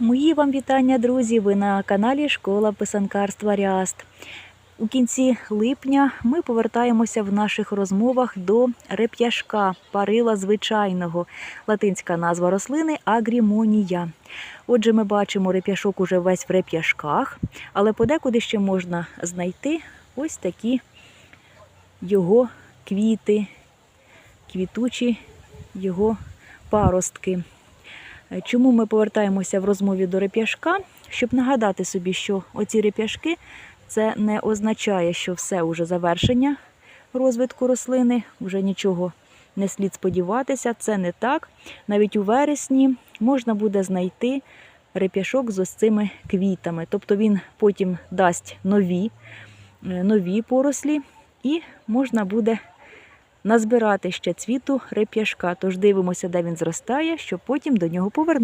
Мої вам вітання, друзі! Ви на каналі Школа писанкарства Ряст. У кінці липня ми повертаємося в наших розмовах до реп'яшка, парила звичайного. Латинська назва рослини агрімонія. Отже, ми бачимо реп'яшок уже весь в реп'яшках, але подекуди ще можна знайти ось такі його квіти, квітучі його паростки. Е, Чому ми повертаємося в розмові до реп'яшка? Щоб нагадати собі, що оці реп'яшки це не означає, що все уже завершення розвитку рослини, вже нічого не слід сподіватися. Це не так. Навіть у вересні можна буде знайти реп'яшок з ось цими квітами. Тобто він потім дасть нові, е, нові порослі, і можна буде назбирати ще цвіту реп'яшка. Тож дивимося, де він зростає, щоб потім до нього повернутися.